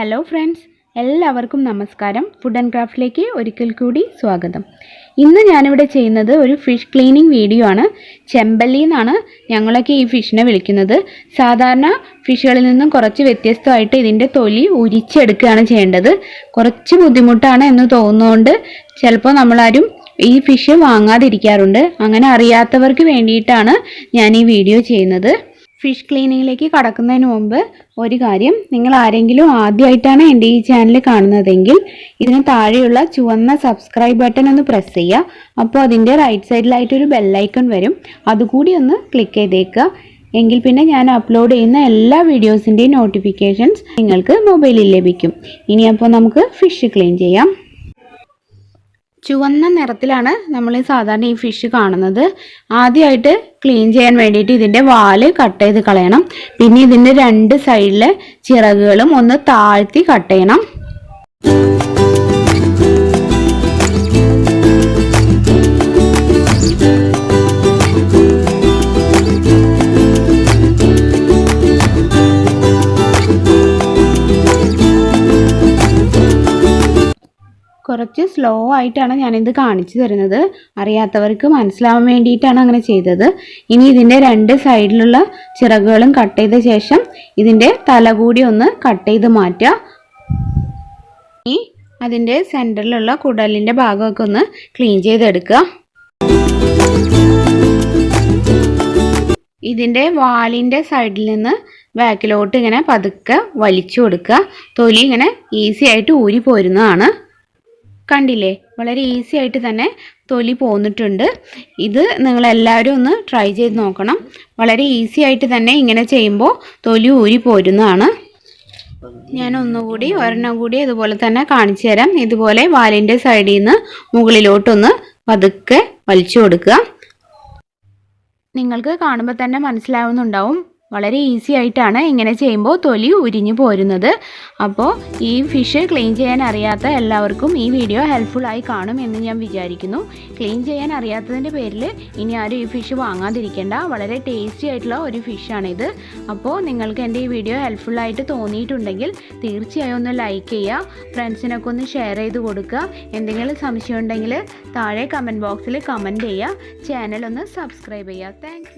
Hello friends എല്ലാവർക്കും നമസ്കാരം. Food and ക്രാഫ്റ്റിലേക്ക് ഒരിക്കൽ കൂടി സ്വാഗതം. ഇന്ന് ഞാനിവിടെ ചെയ്യുന്നത് ഒരു ഫിഷ് ക്ലീനിങ് വീഡിയോ ആണ്. ചെമ്പല്ലി എന്നാണ് ഞങ്ങളൊക്കെ ഈ ഫിഷിനെ വിളിക്കുന്നത്. സാധാരണ ഫിഷുകളിൽ നിന്നും കുറച്ച് വ്യത്യസ്തമായിട്ട് ഇതിന്റെ തൊലി ഉരിച്ചെടുക്കുകയാണ് ചെയ്യേണ്ടത്. കുറച്ച് ബുദ്ധിമുട്ടാണ് എന്ന് തോന്നുന്നതുകൊണ്ട് ചിലപ്പോൾ നമ്മളാരും ഈ ഫിഷ് വാങ്ങാതിരിക്കാറുണ്ട്. അങ്ങനെ അറിയാത്തവർക്ക് വേണ്ടിയിട്ടാണ് ഞാൻ ഈ വീഡിയോ ചെയ്യുന്നത്. ഫിഷ് ക്ലീനിങ്ങിലേക്ക് കടക്കുന്നതിന് മുമ്പ് ഒരു കാര്യം നിങ്ങൾ ആരെങ്കിലും ആദ്യമായിട്ടാണ് എന്റെ ഈ ചാനൽ കാണുന്നതെങ്കിൽ ഇതിന് താഴെയുള്ള ചുവന്ന സബ്സ്ക്രൈബ് ബട്ടൺ ഒന്ന് പ്രസ് ചെയ്യുക. അപ്പോൾ അതിന്റെ റൈറ്റ് സൈഡിലായിട്ടൊരു ബെല്ലൈക്കൺ വരും. അതുകൂടി ഒന്ന് ക്ലിക്ക് ചെയ്തേക്കുക. എങ്കിൽ പിന്നെ ഞാൻ അപ്ലോഡ് ചെയ്യുന്ന എല്ലാ വീഡിയോസിന്റെയും നോട്ടിഫിക്കേഷൻസ് നിങ്ങൾക്ക് മൊബൈലിൽ ലഭിക്കും. ഇനി അപ്പോൾ നമുക്ക് ഫിഷ് ക്ലീൻ ചെയ്യാം. ചുവന്ന നിറത്തിലാണ് നമ്മൾ സാധാരണ ഈ ഫിഷ് കാണുന്നത്. ആദ്യമായിട്ട് ക്ലീൻ ചെയ്യാൻ വേണ്ടിയിട്ട് ഇതിന്റെ വാൽ കട്ട് ചെയ്ത് കളയണം. പിന്നെ ഇതിന്റെ രണ്ട് സൈഡിലെ ചിറകുകളും ഒന്ന് താഴ്ത്തി കട്ട് ചെയ്യണം. കുറച്ച് സ്ലോ ആയിട്ടാണ് ഞാനിത് കാണിച്ചു തരുന്നത്. അറിയാത്തവർക്ക് മനസ്സിലാവാൻ വേണ്ടിയിട്ടാണ് അങ്ങനെ ചെയ്തത്. ഇനി ഇതിന്റെ രണ്ട് സൈഡിലുള്ള ചിറകുകളും കട്ട് ചെയ്ത ശേഷം ഇതിന്റെ തല കൂടി ഒന്ന് കട്ട് ചെയ്ത് മാറ്റുക. ഇനി അതിന്റെ സെന്ററിലുള്ള കുടലിന്റെ ഭാഗമൊക്കെ ഒന്ന് ക്ലീൻ ചെയ്തെടുക്കുക. ഇതിന്റെ വാലിന്റെ സൈഡിൽ നിന്ന് ബാക്കിലോട്ട് ഇങ്ങനെ പതുക്കെ വലിച്ചു കൊടുക്കുക. തൊലി ഇങ്ങനെ ഈസി ആയിട്ട് ഊരി പോരുന്നതാണ്. കണ്ടില്ലേ? വളരെ ഈസി ആയിട്ട് തന്നെ തൊലി പോന്നിട്ടുണ്ട്. ഇത് നിങ്ങളെല്ലാവരും ഒന്ന് ട്രൈ ചെയ്ത് നോക്കണം. വളരെ ഈസി ആയിട്ട് തന്നെ ഇങ്ങനെ ചെയ്യുമ്പോൾ തൊലി ഊരി പോരുന്നതാണ്. ഞാൻ ഒന്നുകൂടി ഒരെണ്ണം കൂടി അതുപോലെ തന്നെ കാണിച്ചു തരാം. ഇതുപോലെ വാലിന്റെ സൈഡിൽ നിന്ന് മുകളിലോട്ടൊന്ന് പതുക്കെ വലിച്ചു കൊടുക്കുക. നിങ്ങൾക്ക് കാണുമ്പോൾ തന്നെ മനസ്സിലാവുന്നുണ്ടാവും. വളരെ ഈസി ആയിട്ടാണ് ഇങ്ങനെ ചെയ്യുമ്പോൾ തൊലി ഉരിഞ്ഞു പോരുന്നത്. അപ്പോൾ ഈ ഫിഷ് ക്ലീൻ ചെയ്യാൻ അറിയാത്ത എല്ലാവർക്കും ഈ വീഡിയോ ഹെൽപ്ഫുൾ ആയി കാണും എന്ന് ഞാൻ വിചാരിക്കുന്നു. ക്ലീൻ ചെയ്യാൻ അറിയാത്തതിന്റെ പേരിൽ ഇനി ആരും ഈ ഫിഷ് വാങ്ങാതിരിക്കേണ്ട. വളരെ ടേസ്റ്റി ആയിട്ടുള്ള ഒരു ഫിഷാണിത് അപ്പോൾ നിങ്ങൾക്ക് എന്റെ ഈ വീഡിയോ ഹെൽപ്ഫുൾ ആയിട്ട് തോന്നിയിട്ടുണ്ടെങ്കിൽ തീർച്ചയായും ഒന്ന് ലൈക്ക് ചെയ്യുക. ഫ്രണ്ട്സിനൊക്കെ ഒന്ന് ഷെയർ ചെയ്ത് കൊടുക്കുക. എന്തെങ്കിലും സംശയം ഉണ്ടെങ്കിൽ താഴെ കമന്റ് ബോക്സിൽ കമന്റ് ചെയ്യുക. ചാനൽ ഒന്ന് സബ്സ്ക്രൈബ് ചെയ്യുക. താങ്ക്